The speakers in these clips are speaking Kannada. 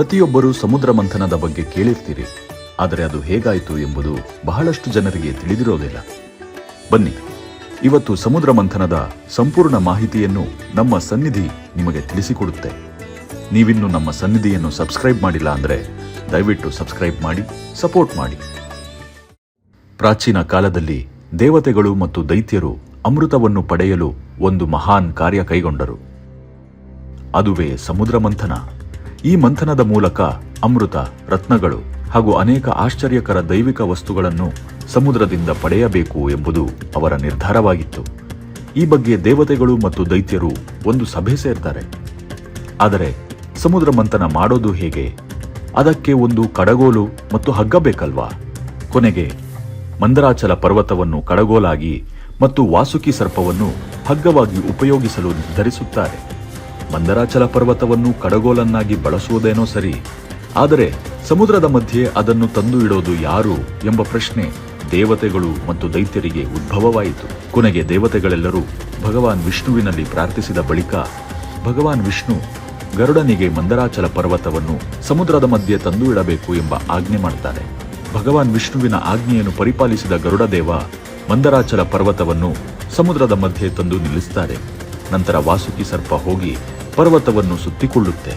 ಪ್ರತಿಯೊಬ್ಬರೂ ಸಮುದ್ರ ಮಂಥನದ ಬಗ್ಗೆ ಕೇಳಿರ್ತೀರಿ. ಆದರೆ ಅದು ಹೇಗಾಯಿತು ಎಂಬುದು ಬಹಳಷ್ಟು ಜನರಿಗೆ ತಿಳಿದಿರೋದಿಲ್ಲ. ಬನ್ನಿ, ಇವತ್ತು ಸಮುದ್ರ ಮಂಥನದ ಸಂಪೂರ್ಣ ಮಾಹಿತಿಯನ್ನು ನಮ್ಮ ಸನ್ನಿಧಿ ನಿಮಗೆ ತಿಳಿಸಿಕೊಡುತ್ತೆ. ನೀವಿನ್ನು ನಮ್ಮ ಸನ್ನಿಧಿಯನ್ನು ಸಬ್ಸ್ಕ್ರೈಬ್ ಮಾಡಿಲ್ಲ ಅಂದರೆ ದಯವಿಟ್ಟು ಸಬ್ಸ್ಕ್ರೈಬ್ ಮಾಡಿ, ಸಪೋರ್ಟ್ ಮಾಡಿ. ಪ್ರಾಚೀನ ಕಾಲದಲ್ಲಿ ದೇವತೆಗಳು ಮತ್ತು ದೈತ್ಯರು ಅಮೃತವನ್ನು ಪಡೆಯಲು ಒಂದು ಮಹಾನ್ ಕಾರ್ಯ ಕೈಗೊಂಡರು. ಅದುವೇ ಸಮುದ್ರ ಮಂಥನ. ಈ ಮಂಥನದ ಮೂಲಕ ಅಮೃತ, ರತ್ನಗಳು ಹಾಗೂ ಅನೇಕ ಆಶ್ಚರ್ಯಕರ ದೈವಿಕ ವಸ್ತುಗಳನ್ನು ಸಮುದ್ರದಿಂದ ಪಡೆಯಬೇಕು ಎಂಬುದು ಅವರ ನಿರ್ಧಾರವಾಗಿತ್ತು. ಈ ಬಗ್ಗೆ ದೇವತೆಗಳು ಮತ್ತು ದೈತ್ಯರು ಒಂದು ಸಭೆ ಸೇರ್ತಾರೆ. ಆದರೆ ಸಮುದ್ರ ಮಂಥನ ಮಾಡೋದು ಹೇಗೆ? ಅದಕ್ಕೆ ಒಂದು ಕಡಗೋಲು ಮತ್ತು ಹಗ್ಗ ಬೇಕಲ್ವಾ? ಕೊನೆಗೆ ಮಂದರಾಚಲ ಪರ್ವತವನ್ನು ಕಡಗೋಲಾಗಿ ಮತ್ತು ವಾಸುಕಿ ಸರ್ಪವನ್ನು ಹಗ್ಗವಾಗಿ ಉಪಯೋಗಿಸಲು ನಿರ್ಧರಿಸುತ್ತಾರೆ. ಮಂದರಾಚಲ ಪರ್ವತವನ್ನು ಕಡಗೋಲನ್ನಾಗಿ ಬಳಸುವುದೇನೋ ಸರಿ, ಆದರೆ ಸಮುದ್ರದ ಮಧ್ಯೆ ಅದನ್ನು ತಂದು ಇಡೋದು ಯಾರು ಎಂಬ ಪ್ರಶ್ನೆ ದೇವತೆಗಳು ಮತ್ತು ದೈತ್ಯರಿಗೆ ಉದ್ಭವವಾಯಿತು. ಕೊನೆಗೆ ದೇವತೆಗಳೆಲ್ಲರೂ ಭಗವಾನ್ ವಿಷ್ಣುವಿನಲ್ಲಿ ಪ್ರಾರ್ಥಿಸಿದ ಬಳಿಕ ಭಗವಾನ್ ವಿಷ್ಣು ಗರುಡನಿಗೆ ಮಂದರಾಚಲ ಪರ್ವತವನ್ನು ಸಮುದ್ರದ ಮಧ್ಯೆ ತಂದು ಇಡಬೇಕು ಎಂಬ ಆಜ್ಞೆ ಮಾಡ್ತಾರೆ ಭಗವಾನ್ ವಿಷ್ಣುವಿನ ಆಜ್ಞೆಯನ್ನು ಪರಿಪಾಲಿಸಿದ ಗರುಡದೇವ ಮಂದರಾಚಲ ಪರ್ವತವನ್ನು ಸಮುದ್ರದ ಮಧ್ಯೆ ತಂದು ನಿಲ್ಲಿಸ್ತಾರೆ. ನಂತರ ವಾಸುಕಿ ಸರ್ಪ ಹೋಗಿ ಪರ್ವತವನ್ನು ಸುತ್ತಿಕೊಳ್ಳುತ್ತೆ.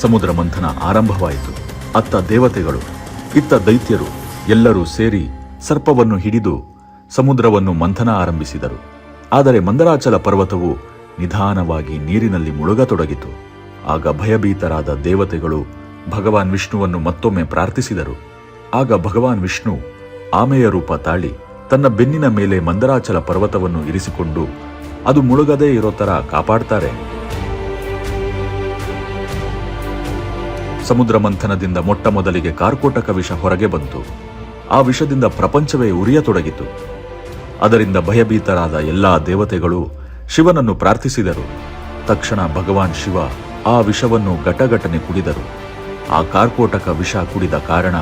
ಸಮುದ್ರ ಮಂಥನ ಆರಂಭವಾಯಿತು. ಅತ್ತ ದೇವತೆಗಳು, ಇತ್ತ ದೈತ್ಯರು ಎಲ್ಲರೂ ಸೇರಿ ಸರ್ಪವನ್ನು ಹಿಡಿದು ಸಮುದ್ರವನ್ನು ಮಂಥನ ಆರಂಭಿಸಿದರು. ಆದರೆ ಮಂದರಾಚಲ ಪರ್ವತವು ನಿಧಾನವಾಗಿ ನೀರಿನಲ್ಲಿ ಮುಳುಗತೊಡಗಿತು. ಆಗ ಭಯಭೀತರಾದ ದೇವತೆಗಳು ಭಗವಾನ್ ವಿಷ್ಣುವನ್ನು ಮತ್ತೊಮ್ಮೆ ಪ್ರಾರ್ಥಿಸಿದರು. ಆಗ ಭಗವಾನ್ ವಿಷ್ಣು ಆಮೆಯ ರೂಪ ತಾಳಿ ತನ್ನ ಬೆನ್ನಿನ ಮೇಲೆ ಮಂದರಾಚಲ ಪರ್ವತವನ್ನು ಇರಿಸಿಕೊಂಡು, ಅದು ಮುಳುಗದೇ ಇರೋ ತರ ಕಾಪಾಡ್ತಾರೆ. ಸಮುದ್ರ ಮಂಥನದಿಂದ ಮೊಟ್ಟ ಮೊದಲಿಗೆ ಕಾರ್ಕೋಟಕ ವಿಷ ಹೊರಗೆ ಬಂತು. ಆ ವಿಷದಿಂದ ಪ್ರಪಂಚವೇ ಉರಿಯತೊಡಗಿತು. ಅದರಿಂದ ಭಯಭೀತರಾದ ಎಲ್ಲಾ ದೇವತೆಗಳು ಶಿವನನ್ನು ಪ್ರಾರ್ಥಿಸಿದರು. ತಕ್ಷಣ ಭಗವಾನ್ ಶಿವ ಆ ವಿಷವನ್ನು ಘಟಘಟನೆ ಕುಡಿದರು. ಆ ಕಾರ್ಕೋಟಕ ವಿಷ ಕುಡಿದ ಕಾರಣ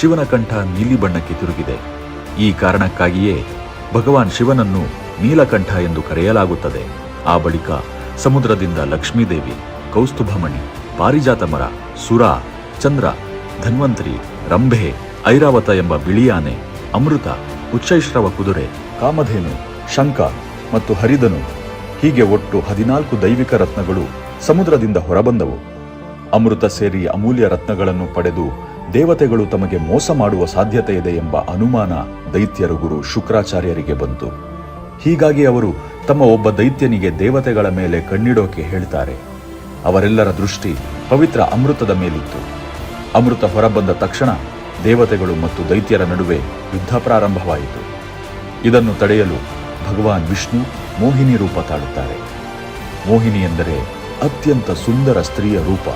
ಶಿವನ ಕಂಠ ನೀಲಿ ಬಣ್ಣಕ್ಕೆ ತಿರುಗಿದೆ. ಈ ಕಾರಣಕ್ಕಾಗಿಯೇ ಭಗವಾನ್ ಶಿವನನ್ನು ನೀಲಕಂಠ ಎಂದು ಕರೆಯಲಾಗುತ್ತದೆ. ಆ ಬಳಿಕ ಸಮುದ್ರದಿಂದ ಲಕ್ಷ್ಮೀದೇವಿ ಕೌಸ್ತುಭಮಣಿ ಪಾರಿಜಾತ ಮರ, ಸುರ, ಚಂದ್ರ, ಧನ್ವಂತರಿ, ರಂಭೆ, ಐರಾವತ ಎಂಬ ಬಿಳಿಯಾನೆ, ಅಮೃತ, ಉಚ್ಚೈಶ್ರವ ಕುದುರೆ, ಕಾಮಧೇನು ಶಂಕ ಮತ್ತು ಹರಿದನು ಹೀಗೆ ಒಟ್ಟು ಹದಿನಾಲ್ಕು ದೈವಿಕ ರತ್ನಗಳು ಸಮುದ್ರದಿಂದ ಹೊರಬಂದವು. ಅಮೃತ ಸೇರಿ ಅಮೂಲ್ಯ ರತ್ನಗಳನ್ನು ಪಡೆದು ದೇವತೆಗಳು ತಮಗೆ ಮೋಸ ಮಾಡುವ ಸಾಧ್ಯತೆ ಇದೆ ಎಂಬ ಅನುಮಾನ ದೈತ್ಯರು ಗುರು ಶುಕ್ರಾಚಾರ್ಯರಿಗೆ ಬಂತು. ಹೀಗಾಗಿ ಅವರು ತಮ್ಮ ಒಬ್ಬ ದೈತ್ಯನಿಗೆ ದೇವತೆಗಳ ಮೇಲೆ ಕಣ್ಣಿಡೋಕೆ ಹೇಳ್ತಾರೆ. ಅವರೆಲ್ಲರ ದೃಷ್ಟಿ ಪವಿತ್ರ ಅಮೃತದ ಮೇಲಿತ್ತು. ಅಮೃತ ಹೊರಬಂದ ತಕ್ಷಣ ದೇವತೆಗಳು ಮತ್ತು ದೈತ್ಯರ ನಡುವೆ ಯುದ್ಧ ಪ್ರಾರಂಭವಾಯಿತು. ಇದನ್ನು ತಡೆಯಲು ಭಗವಾನ್ ವಿಷ್ಣು ಮೋಹಿನಿ ರೂಪ ತಾಳುತ್ತಾರೆ. ಮೋಹಿನಿ ಎಂದರೆ ಅತ್ಯಂತ ಸುಂದರ ಸ್ತ್ರೀಯ ರೂಪ.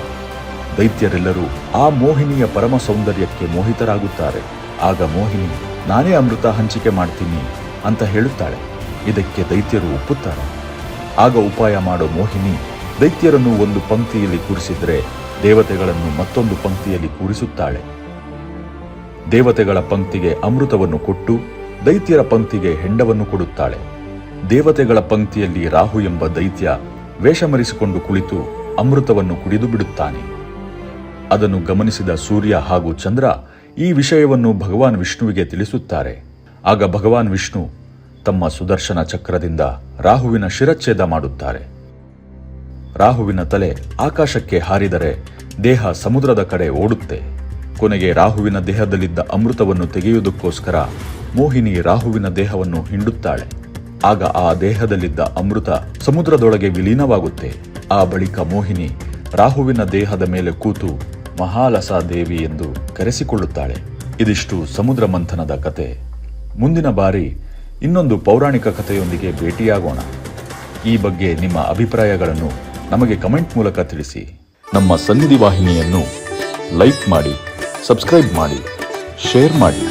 ದೈತ್ಯರೆಲ್ಲರೂ ಆ ಮೋಹಿನಿಯ ಪರಮ ಸೌಂದರ್ಯಕ್ಕೆ ಮೋಹಿತರಾಗುತ್ತಾರೆ. ಆಗ ಮೋಹಿನಿ, ನಾನೇ ಅಮೃತ ಹಂಚಿಕೆ ಮಾಡ್ತೀನಿ ಅಂತ ಹೇಳುತ್ತಾಳೆ. ಇದಕ್ಕೆ ದೈತ್ಯರು ಒಪ್ಪುತ್ತಾರೆ. ಆಗ ಉಪಾಯ ಮಾಡೋ ಮೋಹಿನಿ ದೈತ್ಯರನ್ನು ಒಂದು ಪಂಕ್ತಿಯಲ್ಲಿ ಕೂರಿಸಿದ್ರೆ ದೇವತೆಗಳನ್ನು ಮತ್ತೊಂದು ಪಂಕ್ತಿಯಲ್ಲಿ ಕೂರಿಸುತ್ತಾಳೆ. ದೇವತೆಗಳ ಪಂಕ್ತಿಗೆ ಅಮೃತವನ್ನು ಕೊಟ್ಟು ದೈತ್ಯರ ಪಂಕ್ತಿಗೆ ಹೆಂಡವನ್ನು ಕೊಡುತ್ತಾಳೆ. ದೇವತೆಗಳ ಪಂಕ್ತಿಯಲ್ಲಿ ರಾಹು ಎಂಬ ದೈತ್ಯ ವೇಷಮರಿಸಿಕೊಂಡು ಕುಳಿತು ಅಮೃತವನ್ನು ಕುಡಿದು ಬಿಡುತ್ತಾನೆ. ಅದನ್ನು ಗಮನಿಸಿದ ಸೂರ್ಯ ಹಾಗೂ ಚಂದ್ರ ಈ ವಿಷಯವನ್ನು ಭಗವಾನ್ ವಿಷ್ಣುವಿಗೆ ತಿಳಿಸುತ್ತಾರೆ. ಆಗ ಭಗವಾನ್ ವಿಷ್ಣು ತಮ್ಮ ಸುದರ್ಶನ ಚಕ್ರದಿಂದ ರಾಹುವಿನ ಶಿರಚ್ಛೇದ ಮಾಡುತ್ತಾರೆ. ರಾಹುವಿನ ತಲೆ ಆಕಾಶಕ್ಕೆ ಹಾರಿದರೆ ದೇಹ ಸಮುದ್ರದ ಕಡೆ ಓಡುತ್ತೆ. ಕೊನೆಗೆ ರಾಹುವಿನ ದೇಹದಲ್ಲಿದ್ದ ಅಮೃತವನ್ನು ತೆಗೆಯುವುದಕ್ಕೋಸ್ಕರ ಮೋಹಿನಿ ರಾಹುವಿನ ದೇಹವನ್ನು ಹಿಂಡುತ್ತಾಳೆ. ಆಗ ಆ ದೇಹದಲ್ಲಿದ್ದ ಅಮೃತ ಸಮುದ್ರದೊಳಗೆ ವಿಲೀನವಾಗುತ್ತೆ. ಆ ಬಳಿಕ ಮೋಹಿನಿ ರಾಹುವಿನ ದೇಹದ ಮೇಲೆ ಕೂತು ಮಹಾಲಸಾ ದೇವಿ ಎಂದು ಕರೆಸಿಕೊಳ್ಳುತ್ತಾಳೆ. ಇದಿಷ್ಟು ಸಮುದ್ರ ಮಂಥನದ ಕತೆ. ಮುಂದಿನ ಬಾರಿ ಇನ್ನೊಂದು ಪೌರಾಣಿಕ ಕಥೆಯೊಂದಿಗೆ ಭೇಟಿಯಾಗೋಣ. ಈ ಬಗ್ಗೆ ನಿಮ್ಮ ಅಭಿಪ್ರಾಯಗಳನ್ನು ನಮಗೆ ಕಮೆಂಟ್ ಮೂಲಕ ತಿಳಿಸಿ. ನಮ್ಮ ಸನ್ನಿಧಿ ವಾಹಿನಿಯನ್ನು ಲೈಕ್ ಮಾಡಿ ಸಬ್ಸ್ಕ್ರೈಬ್ ಮಾಡಿ ಶೇರ್ ಮಾಡಿ.